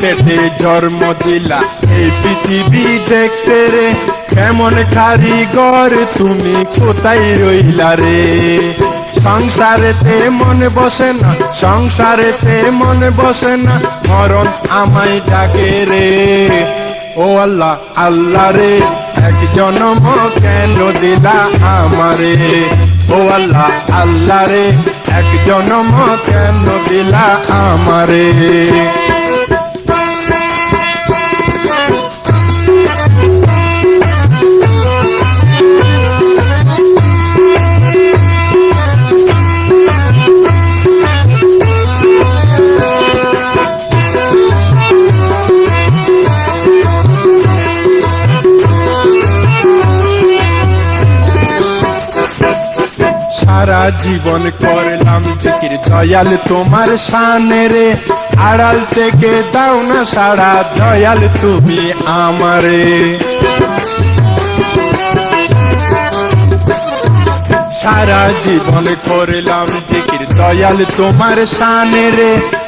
পেটে জন্ম দিলা। এই পৃথিবী দেখতে রে, কেমন কারিগর, তুমি কোথায় রইলা রে? সংসারেতে মন বসে না, সংসারেতে মন বসে না, মরণ আমায় ডাকে রে। ও আল্লাহ আল্লাহ রে, এক জনম কেন দিলা আমারে? ও আল্লাহ আল্লাহ রে, এক জনম কেন দিলা আমারে? সারা জীবন করলাম জিকির। দয়াল তোমার সানে রে, আড়াল থেকে দাও না সারা। দয়াল তুমি আমারে। সারা জীবন করলাম জিকির। দয়াল তোমার সানে রে